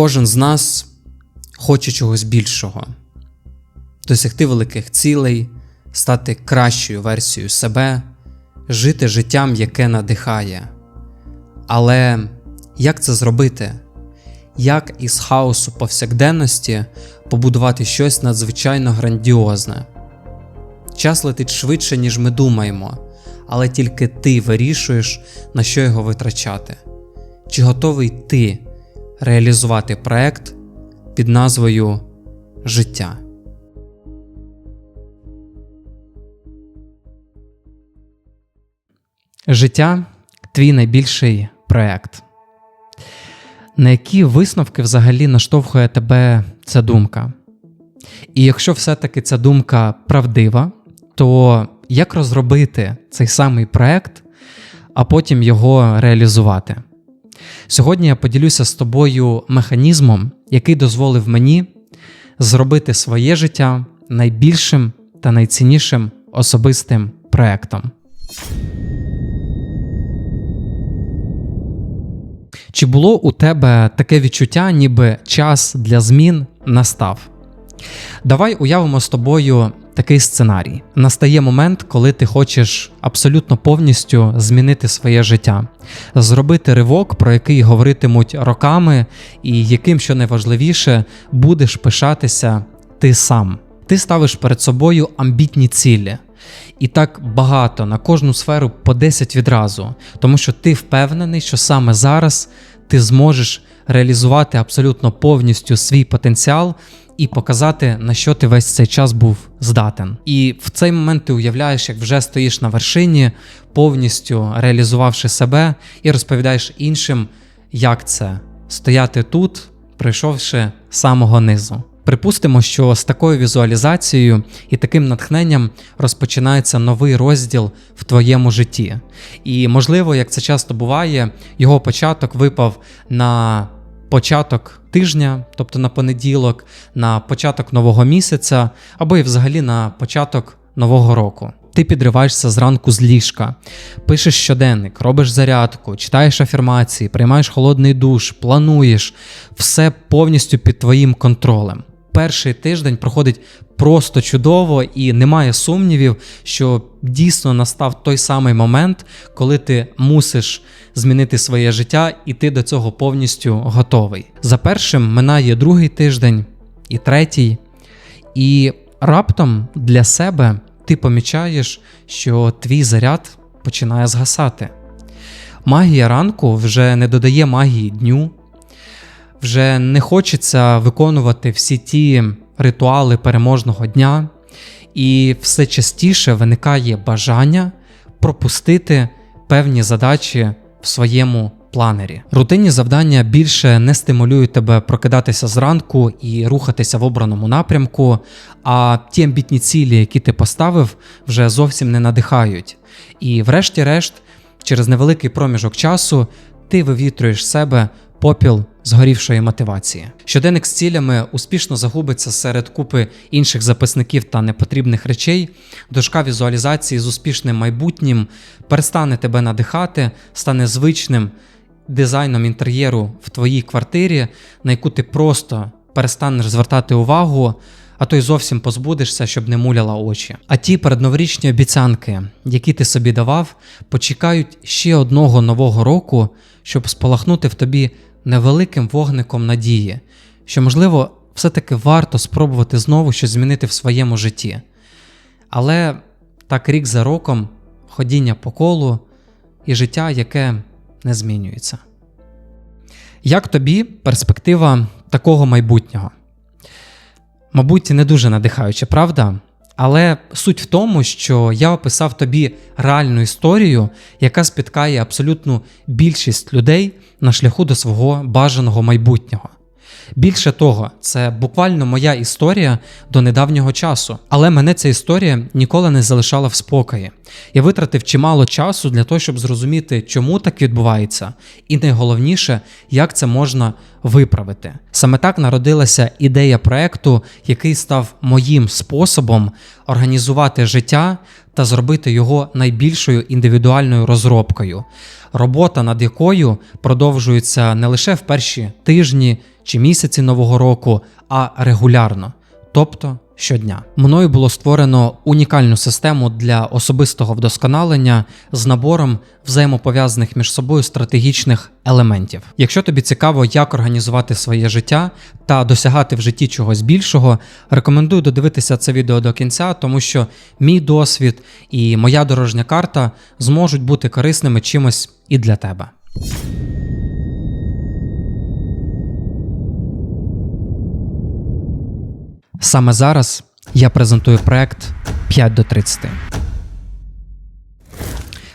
Кожен з нас хоче чогось більшого, досягти великих цілей, стати кращою версією себе, жити життям, яке надихає. Але як це зробити? Як із хаосу повсякденності побудувати щось надзвичайно грандіозне? Час летить швидше, ніж ми думаємо, але тільки ти вирішуєш, на що його витрачати. Чи готовий ти реалізувати проект під назвою Життя? Життя твій найбільший проект. На які висновки взагалі наштовхує тебе ця думка? І якщо все-таки ця думка правдива, то як розробити цей самий проект, а потім його реалізувати? Сьогодні я поділюся з тобою механізмом, який дозволив мені зробити своє життя найбільшим та найціннішим особистим проектом. Чи було у тебе таке відчуття, ніби час для змін настав? Давай уявимо з тобою такий сценарій. Настає момент, коли ти хочеш абсолютно повністю змінити своє життя, зробити ривок, про який говоритимуть роками, і яким, що найважливіше, будеш пишатися ти сам. Ти ставиш перед собою амбітні цілі. І так багато на кожну сферу по 10 відразу, тому що ти впевнений, що саме зараз ти зможеш реалізувати абсолютно повністю свій потенціал і показати, на що ти весь цей час був здатен. І в цей момент ти уявляєш, як вже стоїш на вершині, повністю реалізувавши себе, і розповідаєш іншим, як це стояти тут, прийшовши з самого низу. Припустимо, що з такою візуалізацією і таким натхненням розпочинається новий розділ в твоєму житті. І, можливо, як це часто буває, його початок випав на початок тижня, тобто на понеділок, на початок нового місяця, або і взагалі на початок нового року. Ти підриваєшся зранку з ліжка, пишеш щоденник, робиш зарядку, читаєш афірмації, приймаєш холодний душ, плануєш все повністю під твоїм контролем. Перший тиждень проходить просто чудово, і немає сумнівів, що дійсно настав той самий момент, коли ти мусиш змінити своє життя, і ти до цього повністю готовий. За першим минає другий тиждень і третій, і раптом для себе ти помічаєш, що твій заряд починає згасати. Магія ранку вже не додає магії дню, вже не хочеться виконувати всі ті ритуали переможного дня, і все частіше виникає бажання пропустити певні задачі в своєму планері. Рутинні завдання більше не стимулюють тебе прокидатися зранку і рухатися в обраному напрямку, а ті амбітні цілі, які ти поставив, вже зовсім не надихають. І, врешті-решт, через невеликий проміжок часу ти вивітрюєш себе попіл згорівшої мотивації. Щоденник з цілями успішно загубиться серед купи інших записників та непотрібних речей. Дошка візуалізації з успішним майбутнім перестане тебе надихати, стане звичним дизайном інтер'єру в твоїй квартирі, на яку ти просто перестанеш звертати увагу. А то й зовсім позбудешся, щоб не муляла очі. А ті передноворічні обіцянки, які ти собі давав, почекають ще одного нового року, щоб спалахнути в тобі невеликим вогником надії, що, можливо, все-таки варто спробувати знову щось змінити в своєму житті. Але так рік за роком ходіння по колу і життя, яке не змінюється. Як тобі перспектива такого майбутнього? Мабуть, не дуже надихаюча, правда? Але суть в тому, що я описав тобі реальну історію, яка спіткає абсолютну більшість людей на шляху до свого бажаного майбутнього. Більше того, це буквально моя історія до недавнього часу, але мене ця історія ніколи не залишала в спокої. Я витратив чимало часу для того, щоб зрозуміти, чому так відбувається, і найголовніше, як це можна виправити. Саме так народилася ідея проекту, який став моїм способом організувати життя та зробити його найбільшою індивідуальною розробкою, робота над якою продовжується не лише в перші тижні чи місяці нового року, а регулярно, тобто щодня. Мною було створено унікальну систему для особистого вдосконалення з набором взаємопов'язаних між собою стратегічних елементів. Якщо тобі цікаво, як організувати своє життя та досягати в житті чогось більшого, рекомендую додивитися це відео до кінця, тому що мій досвід і моя дорожня карта зможуть бути корисними чимось і для тебе. Саме зараз я презентую проект 5 до 30.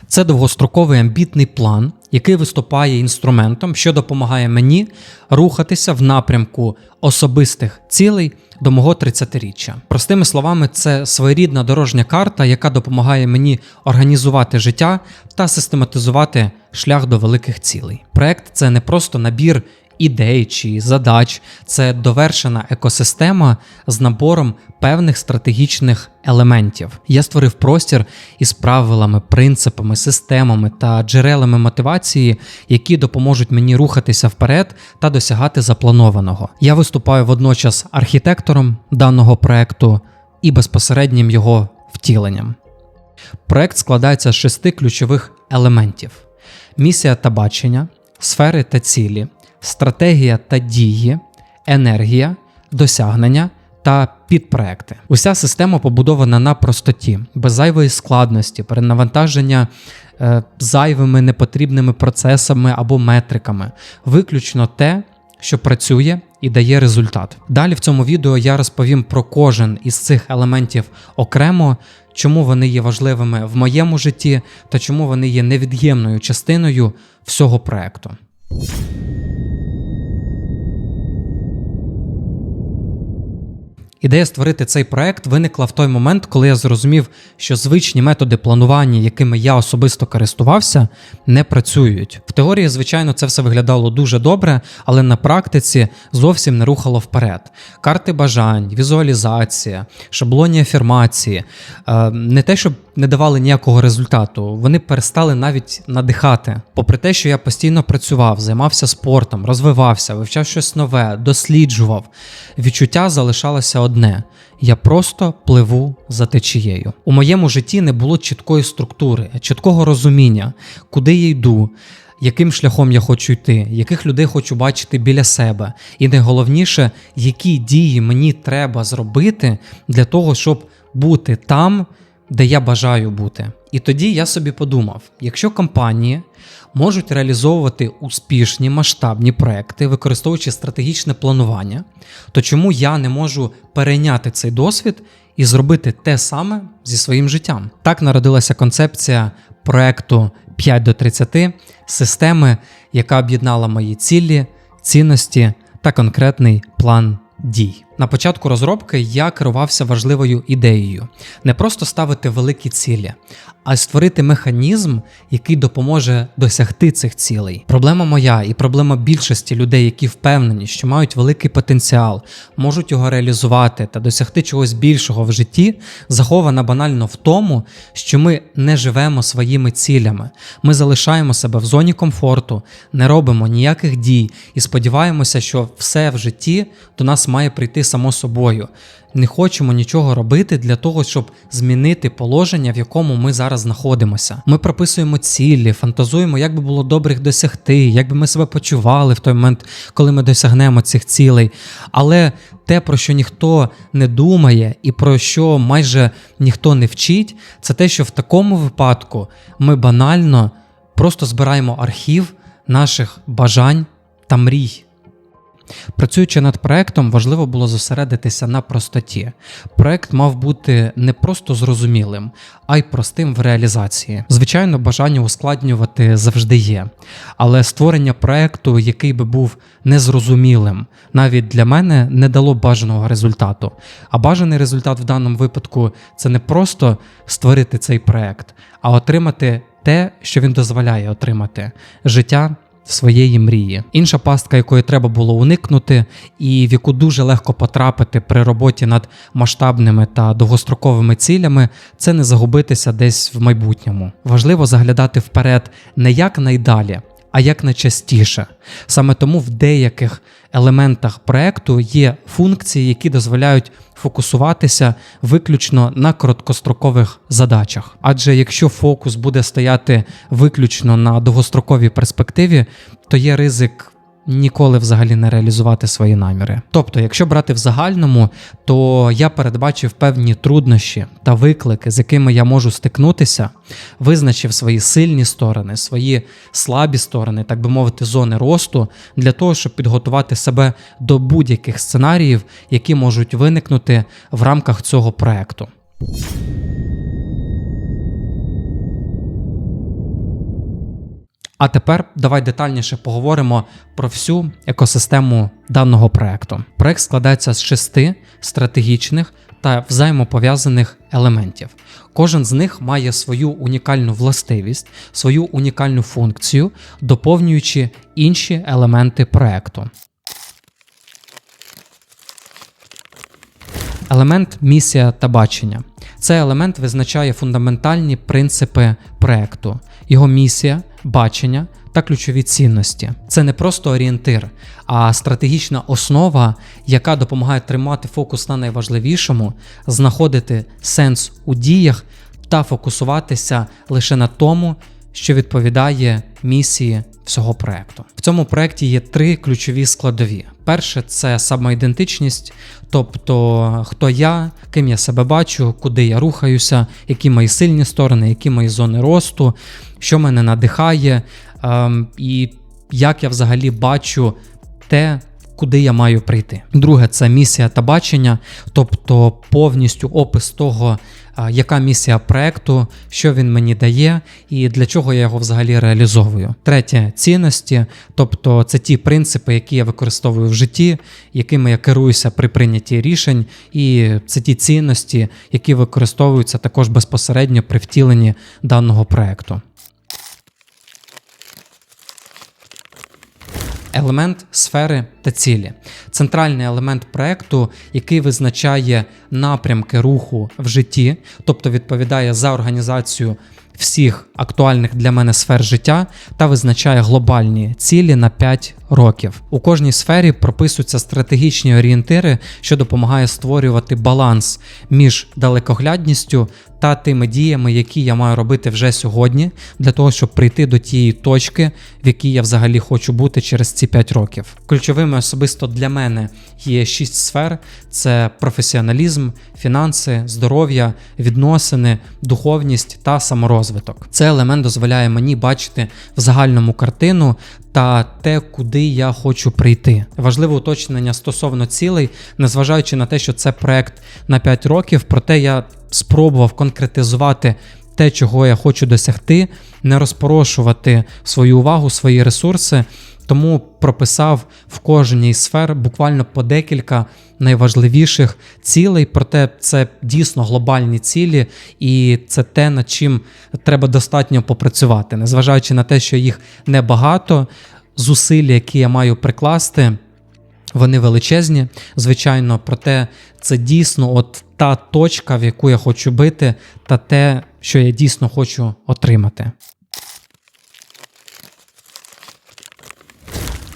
Це довгостроковий амбітний план, який виступає інструментом, що допомагає мені рухатися в напрямку особистих цілей до мого 30-річчя. Простими словами, це своєрідна дорожня карта, яка допомагає мені організувати життя та систематизувати шлях до великих цілей. Проект це не просто набір ідей чи задач, це довершена екосистема з набором певних стратегічних елементів. Я створив простір із правилами, принципами, системами та джерелами мотивації, які допоможуть мені рухатися вперед та досягати запланованого. Я виступаю водночас архітектором даного проекту і безпосереднім його втіленням. Проект складається з шести ключових елементів: місія та бачення, сфери та цілі, стратегія та дії, енергія, досягнення та підпроекти. Уся система побудована на простоті, без зайвої складності, перенавантаження е, зайвими непотрібними процесами або метриками, виключно те, що працює і дає результат. Далі в цьому відео я розповім про кожен із цих елементів окремо, чому вони є важливими в моєму житті та чому вони є невід'ємною частиною всього проекту. Ідея створити цей проект виникла в той момент, коли я зрозумів, що звичні методи планування, якими я особисто користувався, не працюють. В теорії, звичайно, це все виглядало дуже добре, але на практиці зовсім не рухало вперед. Карти бажань, візуалізація, шаблоні афірмації е, не те, щоб не давали ніякого результату, вони перестали навіть надихати. Попри те, що я постійно працював, займався спортом, розвивався, вивчав щось нове, досліджував. Відчуття залишалося одне: я просто пливу за течією. У моєму житті не було чіткої структури, чіткого розуміння, куди я йду. Яким шляхом я хочу йти, яких людей хочу бачити біля себе, і найголовніше, які дії мені треба зробити для того, щоб бути там, де я бажаю бути. І тоді я собі подумав: якщо компанії можуть реалізовувати успішні масштабні проекти, використовуючи стратегічне планування, то чому я не можу перейняти цей досвід і зробити те саме зі своїм життям? Так народилася концепція проекту 5 до 30 системи, яка об'єднала мої цілі, цінності та конкретний план дій. На початку розробки я керувався важливою ідеєю не просто ставити великі цілі, а й створити механізм, який допоможе досягти цих цілей. Проблема моя і проблема більшості людей, які впевнені, що мають великий потенціал, можуть його реалізувати та досягти чогось більшого в житті, захована банально в тому, що ми не живемо своїми цілями. Ми залишаємо себе в зоні комфорту, не робимо ніяких дій і сподіваємося, що все в житті до нас має прийти само собою. Не хочемо нічого робити для того, щоб змінити положення, в якому ми зараз знаходимося. Ми прописуємо цілі, фантазуємо, як би було добре їх досягти, як би ми себе почували в той момент, коли ми досягнемо цих цілей. Але те, про що ніхто не думає, і про що майже ніхто не вчить, це те, що в такому випадку ми банально просто збираємо архів наших бажань та мрій. Працюючи над проектом, важливо було зосередитися на простоті. Проект мав бути не просто зрозумілим, а й простим в реалізації. Звичайно, бажання ускладнювати завжди є, але створення проекту, який би був незрозумілим, навіть для мене не дало бажаного результату. А бажаний результат в даному випадку це не просто створити цей проект, а отримати те, що він дозволяє отримати життя. Своєї мрії. Інша пастка, якої треба було уникнути, і в яку дуже легко потрапити при роботі над масштабними та довгостроковими цілями, це не загубитися десь в майбутньому. Важливо заглядати вперед не як найдалі, а як найчастіше. Саме тому в деяких елементах проекту є функції, які дозволяють фокусуватися виключно на короткострокових задачах. Адже якщо фокус буде стояти виключно на довгостроковій перспективі, то є ризик ніколи взагалі не реалізувати свої наміри. Тобто, якщо брати в загальному, то я передбачив певні труднощі та виклики, з якими я можу стикнутися, визначив свої сильні сторони, свої слабі сторони, так би мовити, зони росту, для того, щоб підготувати себе до будь-яких сценаріїв, які можуть виникнути в рамках цього проекту. А тепер давай детальніше поговоримо про всю екосистему даного проекту. Проект складається з шести стратегічних та взаємопов'язаних елементів. Кожен з них має свою унікальну властивість, свою унікальну функцію, доповнюючи інші елементи проекту. Елемент місія та бачення. Цей елемент визначає фундаментальні принципи проекту, його місія, бачення та ключові цінності. Це не просто орієнтир, а стратегічна основа, яка допомагає тримати фокус на найважливішому, знаходити сенс у діях та фокусуватися лише на тому, що відповідає місії всього проекту. В цьому проекті є три ключові складові. Перше це самоідентичність, тобто хто я, ким я себе бачу, куди я рухаюся, які мої сильні сторони, які мої зони росту, що мене надихає, ем, і як я взагалі бачу те. Куди я маю прийти. Друге, це місія та бачення, тобто повністю опис того, яка місія проекту, що він мені дає і для чого я його взагалі реалізовую. Третє цінності, тобто це ті принципи, які я використовую в житті, якими я керуюся при прийнятті рішень, і це ті цінності, які використовуються також безпосередньо при втіленні даного проекту. Елемент сфери та цілі. Центральний елемент проекту, який визначає напрямки руху в житті, тобто відповідає за організацію всіх актуальних для мене сфер життя та визначає глобальні цілі на 5 років. У кожній сфері прописуються стратегічні орієнтири, що допомагає створювати баланс між далекоглядністю та тими діями, які я маю робити вже сьогодні, для того, щоб прийти до тієї точки, в якій я взагалі хочу бути через ці 5 років. Ключовими особисто для мене є 6 сфер: це професіоналізм, фінанси, здоров'я, відносини, духовність та саморозвиток. Цей елемент дозволяє мені бачити в загальному картину та те, куди я хочу прийти. Важливе уточнення стосовно цілей, незважаючи на те, що це проект на 5 років, проте я спробував конкретизувати. Те, чого я хочу досягти, не розпорошувати свою увагу, свої ресурси, тому прописав в кожній сфер буквально по декілька найважливіших цілей. Проте це дійсно глобальні цілі, і це те, над чим треба достатньо попрацювати, незважаючи на те, що їх небагато, зусилля, які я маю прикласти. Вони величезні, звичайно, проте це дійсно от та точка, в яку я хочу бити, та те, що я дійсно хочу отримати.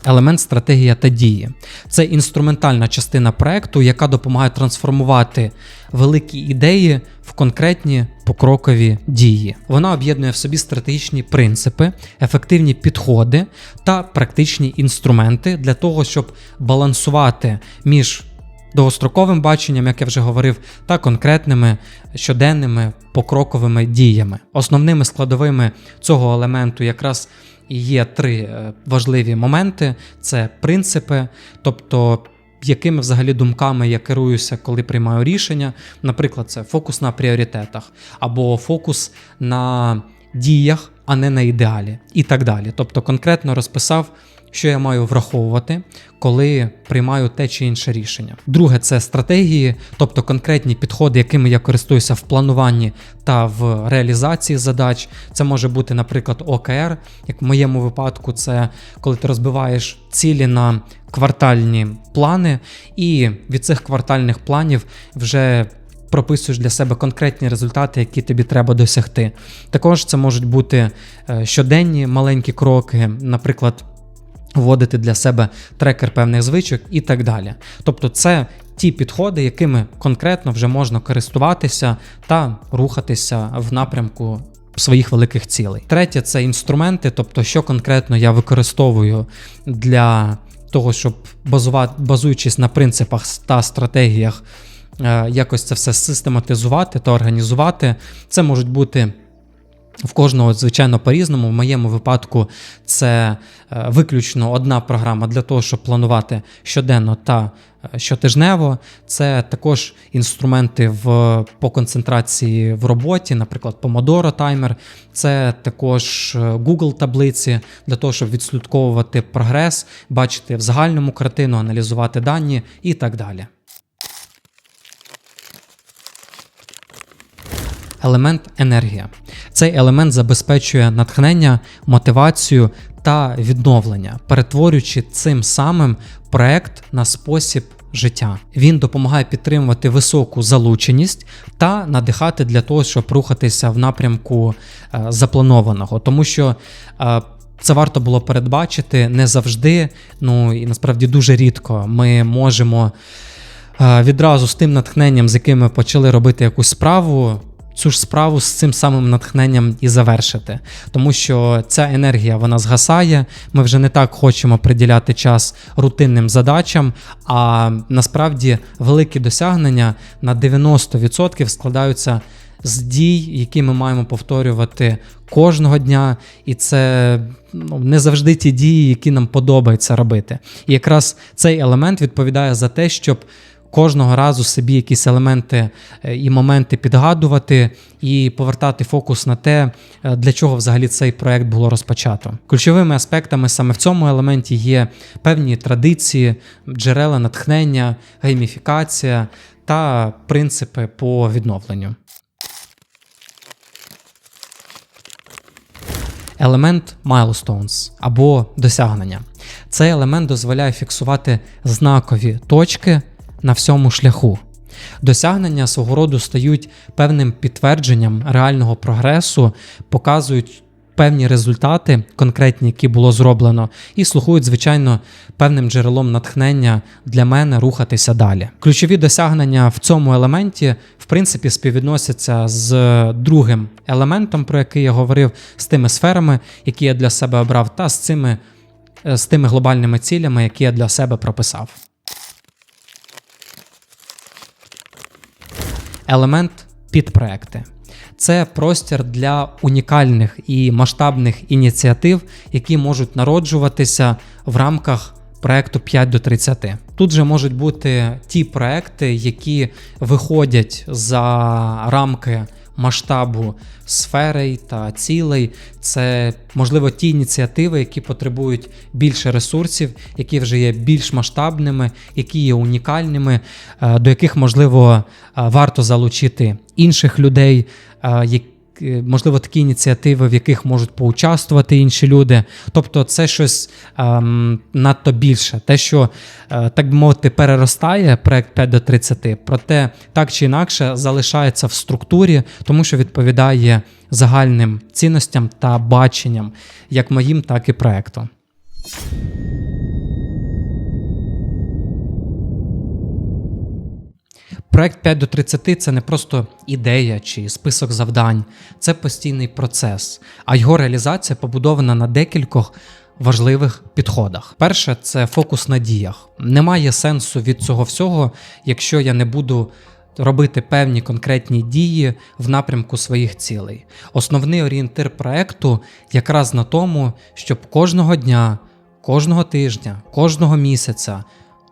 Елемент стратегія та дії це інструментальна частина проекту, яка допомагає трансформувати великі ідеї в конкретні покрокові дії. Вона об'єднує в собі стратегічні принципи, ефективні підходи та практичні інструменти для того, щоб балансувати між довгостроковим баченням, як я вже говорив, та конкретними щоденними покроковими діями. Основними складовими цього елементу якраз є три е, важливі моменти: це принципи, тобто. Якими взагалі думками я керуюся, коли приймаю рішення. Наприклад, це фокус на пріоритетах, або фокус на діях, а не на ідеалі, і так далі. Тобто конкретно розписав, що я маю враховувати, коли приймаю те чи інше рішення. Друге, це стратегії, тобто конкретні підходи, якими я користуюся в плануванні та в реалізації задач. Це може бути, наприклад, ОКР. Як в моєму випадку, це коли ти розбиваєш цілі на квартальні плани, і від цих квартальних планів вже прописуєш для себе конкретні результати, які тобі треба досягти. Також це можуть бути е, щоденні маленькі кроки, наприклад, вводити для себе трекер певних звичок і так далі. Тобто, це ті підходи, якими конкретно вже можна користуватися та рухатися в напрямку. Своїх великих цілей. Третє це інструменти, тобто, що конкретно я використовую для того, щоб базувати, базуючись на принципах та стратегіях, е, якось це все систематизувати та організувати. Це можуть бути. В кожного, звичайно, по-різному. В моєму випадку це е, виключно одна програма для того, щоб планувати щоденно та е, щотижнево. Це також інструменти в, по концентрації в роботі, наприклад, Pomodoro таймер. Це також е, Google таблиці для того, щоб відслідковувати прогрес, бачити в загальному картину, аналізувати дані і так далі. Елемент енергія. Цей елемент забезпечує натхнення, мотивацію та відновлення, перетворюючи цим самим проект на спосіб життя. Він допомагає підтримувати високу залученість та надихати для того, щоб рухатися в напрямку е, запланованого, тому що. е, це варто було передбачити не завжди, ну і насправді дуже рідко ми можемо е, відразу з тим натхненням, з яким ми почали робити якусь справу, цю ж справу з цим самим натхненням і завершити. Тому що ця енергія вона згасає. Ми вже не так хочемо приділяти час рутинним задачам, а насправді великі досягнення на 90% складаються. З дій, які ми маємо повторювати кожного дня, і це ну, не завжди ті дії, які нам подобається робити. І якраз цей елемент відповідає за те, щоб кожного разу собі якісь елементи е, і моменти підгадувати і повертати фокус на те, е, для чого взагалі цей проект було розпочато. Ключовими аспектами саме в цьому елементі є певні традиції, джерела натхнення, гейміфікація та принципи по відновленню. Елемент milestones або досягнення. Цей елемент дозволяє фіксувати знакові точки на всьому шляху. Досягнення свого роду стають певним підтвердженням реального прогресу, показують певні результати, конкретні, які було зроблено, і слухають, звичайно, певним джерелом натхнення для мене рухатися далі. Ключові досягнення в цьому елементі, в принципі, співвідносяться з другим елементом, про який я говорив, з тими сферами, які я для себе обрав, та з цими е, з тими глобальними цілями, які я для себе прописав. Елемент підпроекти. Це простір для унікальних і масштабних ініціатив, які можуть народжуватися в рамках проекту 5 до 30. Тут же можуть бути ті проекти, які виходять за рамки масштабу сфери та цілей. Це можливо ті ініціативи, які потребують більше ресурсів, які вже є більш масштабними, які є унікальними, е, до яких можливо е, варто залучити інших людей. які Е, можливо, такі ініціативи, в яких можуть поучаствувати інші люди. Тобто, це щось ем, надто більше, те, що, е, так би мовити, переростає проект 5 до 30, проте так чи інакше залишається в структурі, тому що відповідає загальним цінностям та баченням, як моїм, так і проекту. Проект 5 до 30 це не просто ідея чи список завдань, це постійний процес, а його реалізація побудована на декількох важливих підходах. Перше це фокус на діях. Немає сенсу від цього всього, якщо я не буду робити певні конкретні дії в напрямку своїх цілей. Основний орієнтир проекту якраз на тому, щоб кожного дня, кожного тижня, кожного місяця,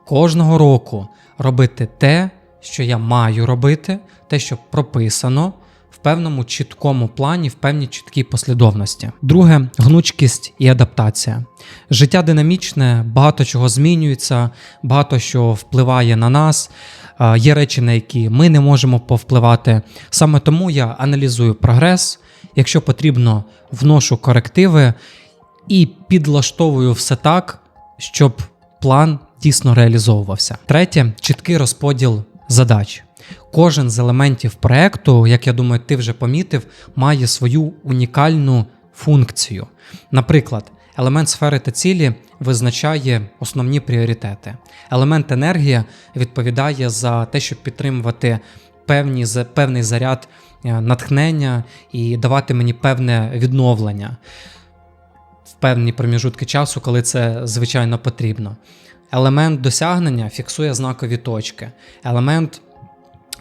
кожного року робити те, що я маю робити, те, що прописано в певному чіткому плані, в певній чіткій послідовності. Друге гнучкість і адаптація. Життя динамічне, багато чого змінюється, багато що впливає на нас. Є речі, на які ми не можемо повпливати. Саме тому я аналізую прогрес. Якщо потрібно, вношу корективи і підлаштовую все так, щоб план дійсно реалізовувався. Третє чіткий розподіл задач. Кожен з елементів проекту, як я думаю, ти вже помітив, має свою унікальну функцію. Наприклад, елемент сфери та цілі визначає основні пріоритети. Елемент енергія відповідає за те, щоб підтримувати певні, певний заряд е, натхнення і давати мені певне відновлення в певні проміжутки часу, коли це звичайно потрібно. Елемент досягнення фіксує знакові точки. Елемент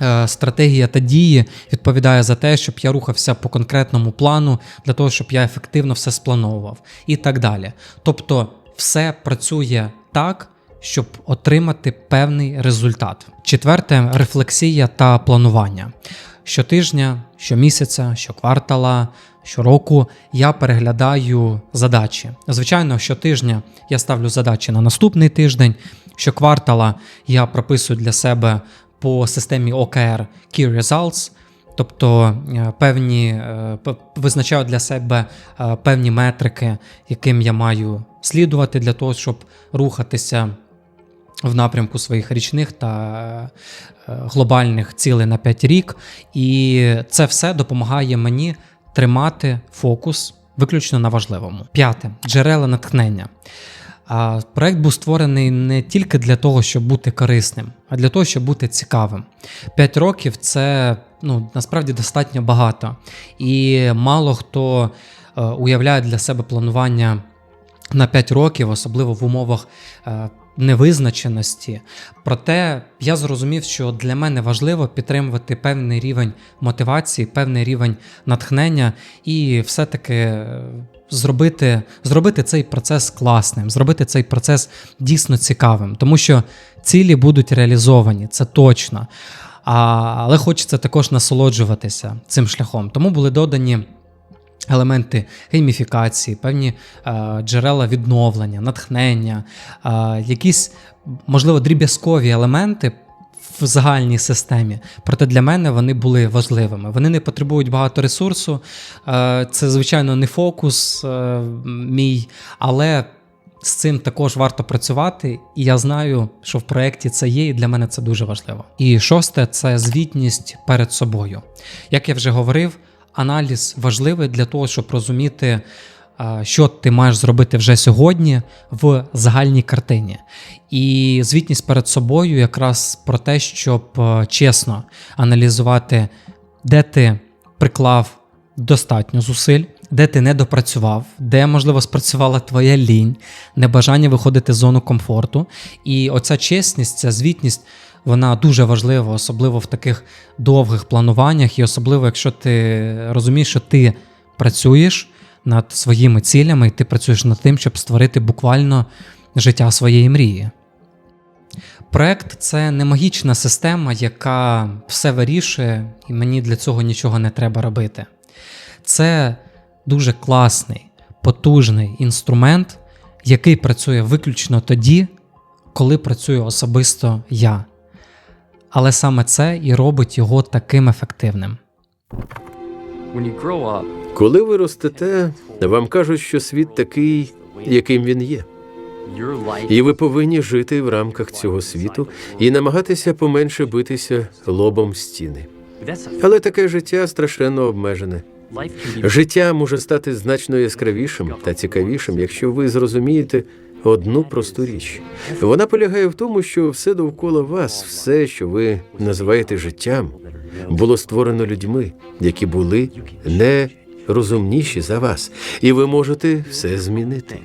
е, стратегія та дії відповідає за те, щоб я рухався по конкретному плану, для того, щоб я ефективно все сплановував і так далі. Тобто, все працює так, щоб отримати певний результат. Четверте рефлексія та планування. Щотижня, щомісяця, щоквартала, щороку я переглядаю задачі. Звичайно, щотижня я ставлю задачі на наступний тиждень. Щоквартала я прописую для себе по системі OKR Key Results, тобто е, певні е, визначаю для себе е, певні метрики, яким я маю слідувати для того, щоб рухатися в напрямку своїх річних та глобальних цілей на 5 рік. І це все допомагає мені тримати фокус виключно на важливому. П'яте джерела натхнення. Проект був створений не тільки для того, щоб бути корисним, а для того, щоб бути цікавим. П'ять років це ну, насправді достатньо багато. І мало хто е, уявляє для себе планування на 5 років, особливо в умовах е, невизначеності. Проте я зрозумів, що для мене важливо підтримувати певний рівень мотивації, певний рівень натхнення і все-таки е, зробити, зробити цей процес класним, зробити цей процес дійсно цікавим, тому що цілі будуть реалізовані, це точно. А, але хочеться також насолоджуватися цим шляхом. Тому були додані елементи гейміфікації, певні е, джерела відновлення, натхнення, е, якісь, можливо, дріб'язкові елементи. В загальній системі, проте для мене вони були важливими. Вони не потребують багато ресурсу. Е, Це, звичайно, не фокус е, мій, але з цим також варто працювати. І я знаю, що в проєкті це є, і для мене це дуже важливо. І шосте це звітність перед собою. Як я вже говорив, аналіз важливий для того, щоб розуміти, що ти маєш зробити вже сьогодні в загальній картині. І звітність перед собою якраз про те, щоб е, чесно аналізувати, де ти приклав достатньо зусиль, де ти не допрацював, де, можливо, спрацювала твоя лінь, небажання виходити з зону комфорту. І оця чесність, ця звітність, вона дуже важлива, особливо в таких довгих плануваннях, і особливо, якщо ти розумієш, що ти працюєш над своїми цілями, і ти працюєш над тим, щоб створити буквально життя своєї мрії. Проект це не магічна система, яка все вирішує, і мені для цього нічого не треба робити. Це дуже класний, потужний інструмент, який працює виключно тоді, коли працюю особисто я. Але саме це і робить його таким ефективним. Коли ви ростете, вам кажуть, що світ такий, яким він є, і ви повинні жити в рамках цього світу і намагатися поменше битися лобом в стіни. Але таке життя страшенно обмежене. Життя може стати значно яскравішим та цікавішим, якщо ви зрозумієте одну просту річ. Вона полягає в тому, що все довкола вас, все, що ви називаєте життям, було створено людьми, які були не розумніші за вас, і ви можете все змінити.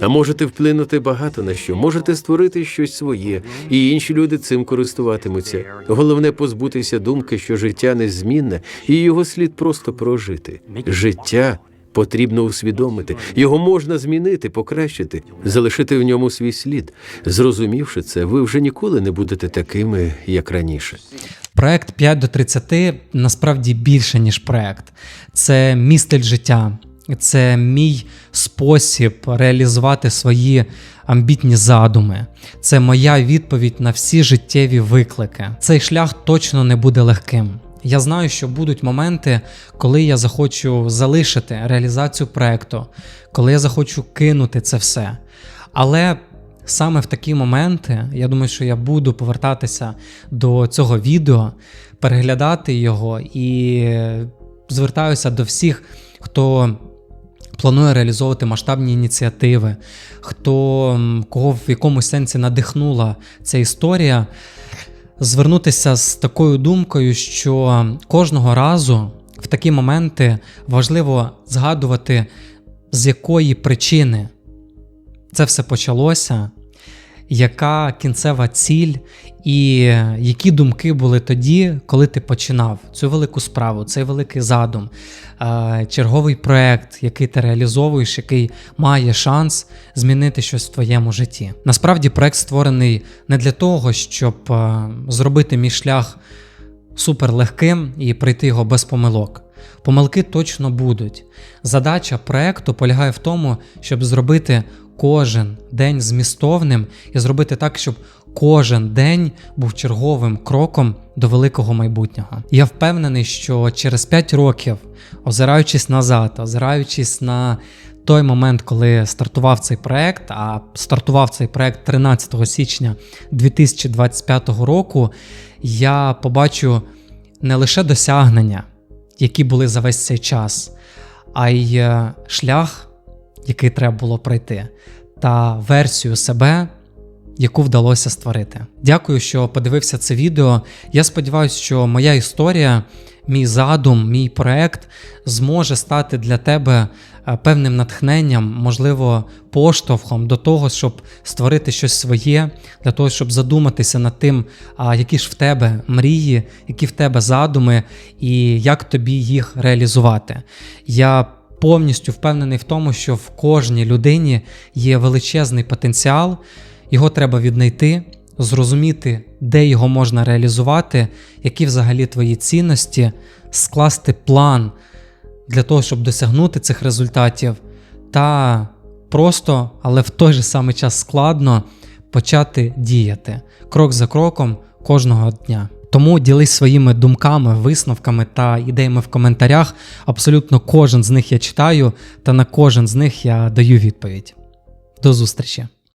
А можете вплинути багато на що, можете створити щось своє, і інші люди цим користуватимуться. Головне позбутися думки, що життя незмінне, і його слід просто прожити. Життя потрібно усвідомити, його можна змінити, покращити, залишити в ньому свій слід. Зрозумівши це, ви вже ніколи не будете такими, як раніше. Проект 5 до 30 насправді більше, ніж проект. Це мій стиль життя, це мій спосіб реалізувати свої амбітні задуми. Це моя відповідь на всі життєві виклики. Цей шлях точно не буде легким. Я знаю, що будуть моменти, коли я захочу залишити реалізацію проекту, коли я захочу кинути це все. Але саме в такі моменти, я думаю, що я буду повертатися до цього відео, переглядати його і звертаюся до всіх, хто планує реалізовувати масштабні ініціативи, хто кого в якомусь сенсі надихнула ця історія. Звернутися з такою думкою, що кожного разу в такі моменти важливо згадувати, з якої причини це все почалося, яка кінцева ціль, і які думки були тоді, коли ти починав цю велику справу, цей великий задум, е, черговий проект, який ти реалізовуєш, який має шанс змінити щось в твоєму житті. Насправді, проект створений не для того, щоб е, зробити мій шлях супер легким і пройти його без помилок. Помилки точно будуть. Задача проекту полягає в тому, щоб зробити кожен день змістовним і зробити так, щоб кожен день був черговим кроком до великого майбутнього. Я впевнений, що через 5 років, озираючись назад, озираючись на той момент, коли стартував цей проект, а стартував цей проект 13 січня 2025 року, я побачу не лише досягнення, які були за весь цей час, а й е, шлях, який треба було пройти, та версію себе, яку вдалося створити. Дякую, що подивився це відео. Я сподіваюся, що моя історія, мій задум, мій проект зможе стати для тебе е, певним натхненням, можливо, поштовхом до того, щоб створити щось своє, для того, щоб задуматися над тим, які ж в тебе мрії, які в тебе задуми, і як тобі їх реалізувати. Я повністю впевнений в тому, що в кожній людині є величезний потенціал, його треба віднайти, зрозуміти, де його можна реалізувати, які взагалі твої цінності, скласти план для того, щоб досягнути цих результатів, та просто, але в той же самий час складно почати діяти крок за кроком кожного дня. Тому ділись своїми думками, висновками та ідеями в коментарях. Абсолютно кожен з них я читаю, та на кожен з них я даю відповідь. До зустрічі!